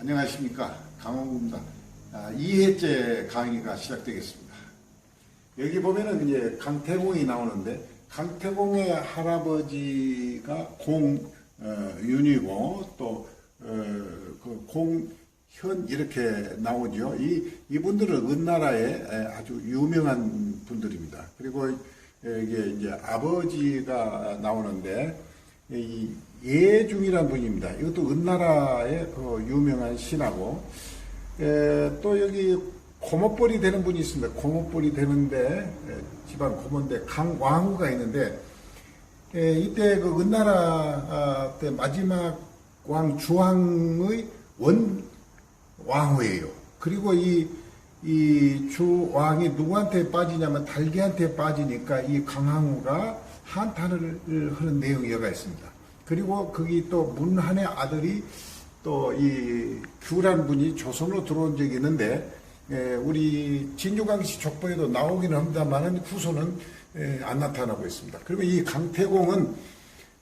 안녕하십니까 강원구입니다. 아, 2회째 강의가 시작되겠습니다. 여기 보면은 이제 강태공이 나오는데 강태공의 할아버지가 공윤이고 또 어, 그 공현 이렇게 나오죠. 이 이분들은 은나라의 에, 아주 유명한 분들입니다. 그리고 이게 이제 아버지가 나오는데 이 예중이라는 분입니다. 이것도 은나라의 그 유명한 신하고 에, 또 여기 고모뻘이 되는 분이 있습니다. 고모뻘이 되는데 에, 집안 고모인데 강왕후가 있는데 에, 이때 그 은나라 아, 때 마지막 왕 주왕의 원 왕후예요. 그리고 이, 이 주왕이 누구한테 빠지냐면 달기한테 빠지니까 이 강항우가 한탄을 하는 내용이 여가 있습니다. 그리고 거기 또 문한의 아들이 또 이 규란 분이 조선으로 들어온 적이 있는데 에, 우리 진주강씨 족보에도 나오기는 합니다만은 후손은 에, 안 나타나고 있습니다. 그러면 이 강태공은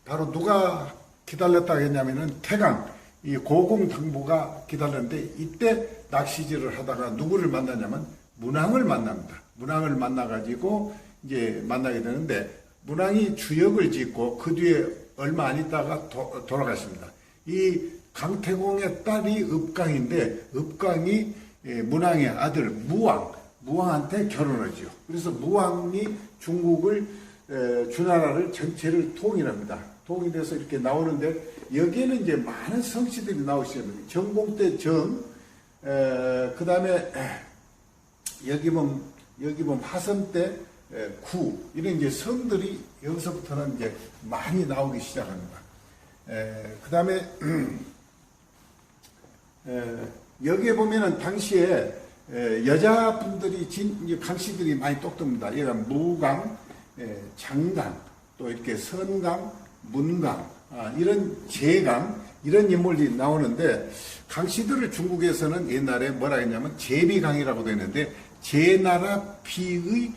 바로 누가 기다렸다 했냐면은 태강 이 고공 당부가 기다렸는데 이때 낚시질을 하다가 누구를 만나냐면 문왕을 만납니다. 문왕을 만나가지고 이제 만나게 되는데 문왕이 주역을 짓고 그 뒤에 얼마 안 있다가 도, 돌아갔습니다. 이 강태공의 딸이 읍강인데 읍강이 예, 문왕의 아들 무왕 무왕한테 결혼하죠. 그래서 무왕이 중국을 에, 주나라를 전체를 통일합니다. 통일돼서 이렇게 나오는데 여기에는 이제 많은 성씨들이 나오시는 정공 때 정, 그 다음에 여기 보면 여기 보면 화성 때 에, 구 이런 이제 성들이 여기서부터는 이제 많이 나오기 시작합니다. 그 다음에 여기에 보면은 당시에 에, 여자분들이 진 강씨들이 많이 똑똑합니다. 얘가 무강, 에, 장강, 또 이렇게 선강, 문강 아, 이런 제강 이런 인물들이 나오는데 강씨들을 중국에서는 옛날에 뭐라 했냐면 제비강이라고 되는데 제나라 비의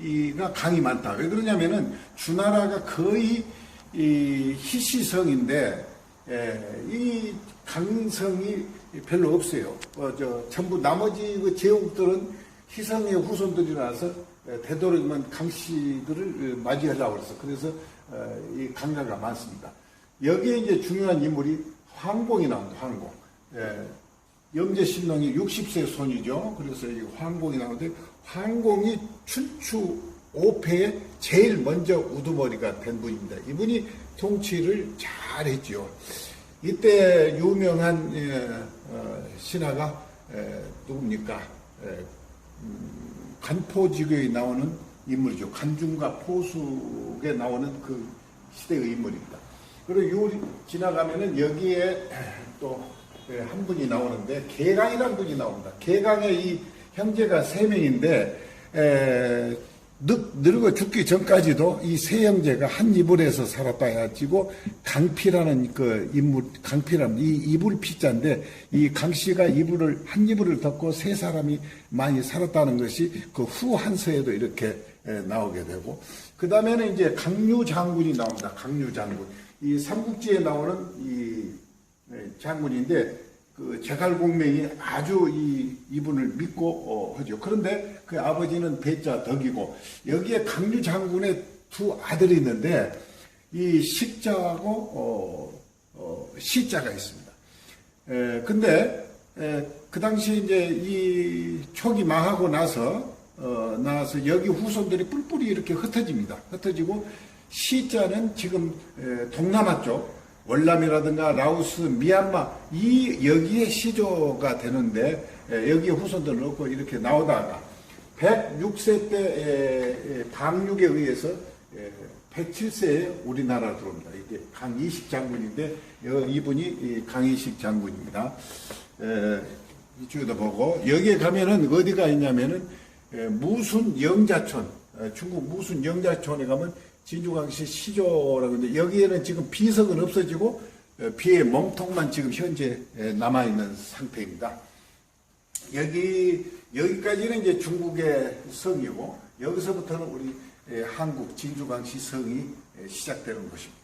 이가 강이 많다. 왜 그러냐면은 주나라가 거의 이 희시성인데 에, 이 강성이 별로 없어요. 어, 저 전부 나머지 그 제국들은 희성의 후손들이라서 에, 되도록이면 강씨들을 어, 맞이하려고 그래서 그래서 어, 이 강가가 많습니다. 여기에 이제 중요한 인물이 황공이 나옵니다. 황공. 예, 영재신랑이 60세 손이죠. 그래서 이 황공이 나오는데 황공이 춘추 5패에 제일 먼저 우두머리가 된 분입니다. 이분이 통치를 잘했죠. 이때 유명한 예, 어, 신하가 에, 누굽니까? 에, 음, 간포지교에 나오는 인물이죠. 간중과 포숙에 나오는 그 시대의 인물입니다. 그리고 요 지나가면은 여기에 또 한 분이 나오는데 개강이라는 분이 나옵니다. 개강의 이 형제가 세 명인데 에, 늙, 늙어 죽기 전까지도 이 세 형제가 한 이불에서 살았다 해가지고 강피라는 그 인물, 강피라는 이 이불 피자인데 이 강씨가 이불을, 한 이불을 덮고 세 사람이 많이 살았다는 것이 그 후 한서에도 이렇게 에, 나오게 되고 그 다음에는 이제 강류 장군이 나옵니다. 강류 장군. 이 삼국지에 나오는 이 네, 장군인데 그 제갈공명이 아주 이 이분을 믿고 어, 하죠. 그런데 그 아버지는 배자 덕이고 여기에 강류 장군의 두 아들이 있는데 이 식자하고 어, 어, 시자가 있습니다. 에, 근데 에, 그 당시 이제 이 촉이 망하고 나서 어, 나서 여기 후손들이 뿔뿔이 이렇게 흩어집니다. 흩어지고 시자는 지금 에, 동남아 쪽 월남이라든가 라오스, 미얀마 이 여기에 시조가 되는데 에, 여기에 후손들 넣고 이렇게 나오다가 106세 때 에, 에, 방육에 의해서 에, 107세에 우리나라 들어옵니다. 이게 강이식 장군인데 여- 이분이 이 강이식 장군입니다. 에, 이쪽에도 보고 여기에 가면은 어디가 있냐면은 에, 무순 영자촌 에, 중국 무순 영자촌에 가면 진주광시 시조라고 하는데 여기에는 지금 비석은 없어지고 에, 비의 몸통만 지금 현재 에, 남아 있는 상태입니다. 여기 여기까지는 이제 중국의 성이고 여기서부터는 우리 에, 한국 진주광시 성이 에, 시작되는 것입니다.